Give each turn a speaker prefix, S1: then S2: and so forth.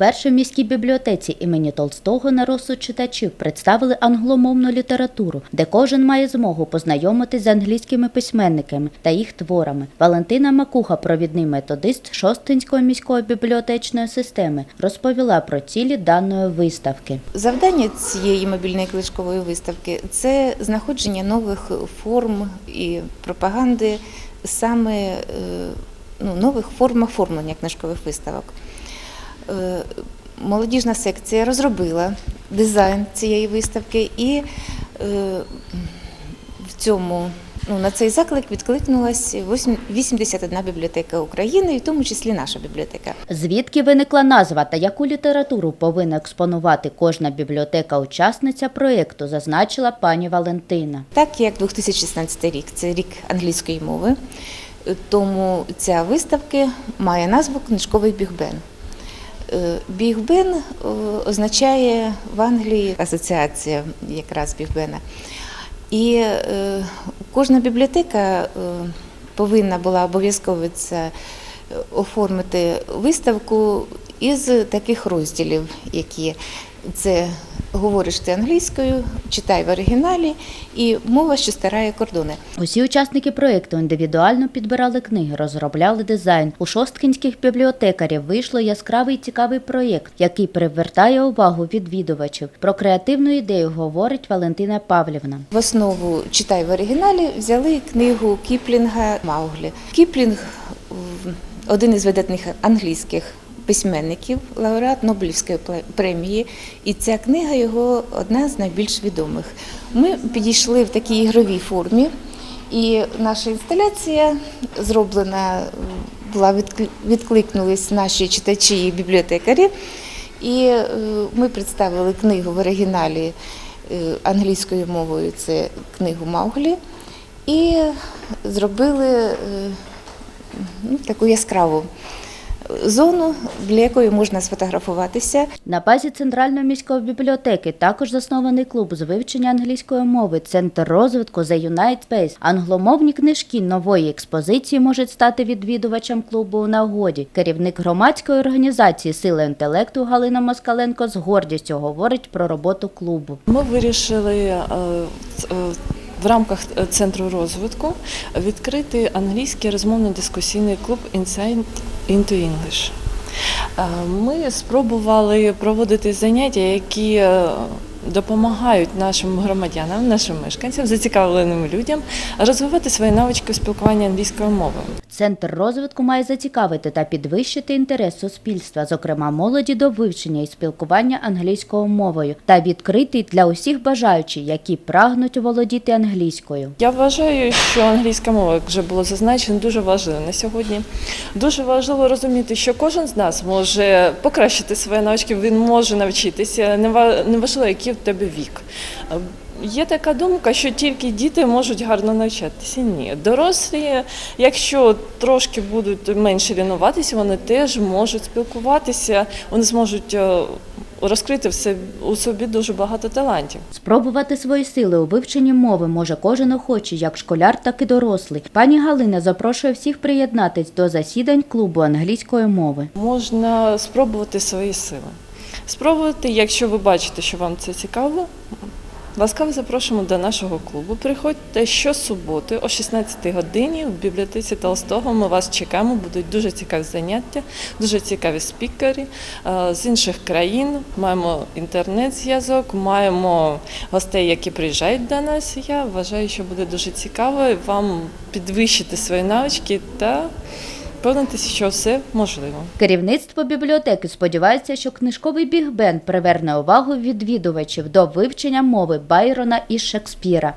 S1: Вперше в міській бібліотеці імені Толстого на розсуд читачів представили англомовну літературу, де кожен має змогу познайомитись з англійськими письменниками та їх творами. Валентина Макуха, провідний методист Шостинської міської бібліотечної системи, розповіла про цілі даної виставки.
S2: Завдання цієї мобільної книжкової виставки це знаходження нових форм і пропаганди саме е, ну, нових форм оформлення книжкових виставок. Е, Молодіжна секція розробила дизайн цієї виставки і е, в цьому ну, на цей заклик відкликнулась 81 бібліотека України, і в тому числі наша бібліотека.
S1: Звідки виникла назва та яку літературу повинна експонувати кожна бібліотека-учасниця проєкту, зазначила пані Валентина.
S2: Так як 2016 рік це рік англійської мови, тому ця виставка має назву Книжковий бігбен. Е, Бігбен е, означає в Англії асоціація якраз бігбена. І е, кожна бібліотека повинна була обов'язково це оформити виставку із таких розділів, які це говориш ти англійською, читай в оригіналі і мова, що старає кордони.
S1: Усі учасники проєкту індивідуально підбирали книги, розробляли дизайн. У шосткінських бібліотекарів вийшло яскравий цікавий проєкт, який привертає увагу відвідувачів. Про креативну ідею говорить Валентина Павлівна.
S2: В основу читай в оригіналі взяли книгу Кіплінга Мауглі. Кіплінг один із видатних англійських письменників, лауреат Нобелівської премії, і ця книга його одна з найбільш відомих. Ми підійшли в такій ігровій формі, і наша інсталяція зроблена була відкликнулись наші читачі і бібліотекарі. І е, ми представили книгу в оригіналі е, англійською мовою це книгу Мауглі, і зробили е, ну, таку яскраву зону, для якої можна сфотографуватися.
S1: На базі Центральної міської бібліотеки також заснований клуб з вивчення англійської мови, центр розвитку The United Space. Англомовні книжки нової експозиції можуть стати відвідувачам клубу у нагоді. Керівник громадської організації Сили інтелекту Галина Москаленко з гордістю говорить про роботу клубу.
S3: Ми вирішили е, е, в рамках е, центру розвитку відкрити англійський розмовно-дискусійний клуб Insight into English. Е, Ми спробували проводити заняття, які е, допомагають нашим громадянам, нашим мешканцям, зацікавленим людям розвивати свої навички у спілкуванні англійською мовою.
S1: Центр розвитку має зацікавити та підвищити інтерес суспільства, зокрема молоді до вивчення і спілкування англійською мовою, та відкритий для усіх бажаючих, які прагнуть володіти англійською.
S3: Я вважаю, що англійська мова, як вже було зазначено, дуже важлива на сьогодні. Дуже важливо розуміти, що кожен з нас може покращити свої навички, він може навчитися, нева- неважливо, який в тебе вік. Е, Є така думка, що тільки діти можуть гарно навчатися. Ні, дорослі, якщо трошки будуть менше лінуватися, вони теж можуть спілкуватися, вони зможуть е, розкрити в себе- у собі дуже багато талантів.
S1: Спробувати свої сили у вивченні мови може кожен охочий, як школяр, так і дорослий. Пані Галина запрошує всіх приєднатись до засідань клубу англійської мови.
S3: Можна спробувати свої сили. Спробувати, якщо ви бачите, що вам це цікаво. Ласкаво запрошуємо до нашого клубу. Приходьте щосуботи о 16 годині в бібліотеці Толстого. Ми вас чекаємо. Будуть дуже цікаві заняття, дуже цікаві спікери е, з інших країн. Маємо інтернет-зв'язок, маємо гостей, які приїжджають до нас. Я вважаю, що буде дуже цікаво вам підвищити свої навички та впевнитися, що все можливо.
S1: Керівництво бібліотеки сподівається, що книжковий бігбен приверне увагу відвідувачів до вивчення мови Байрона і Шекспіра.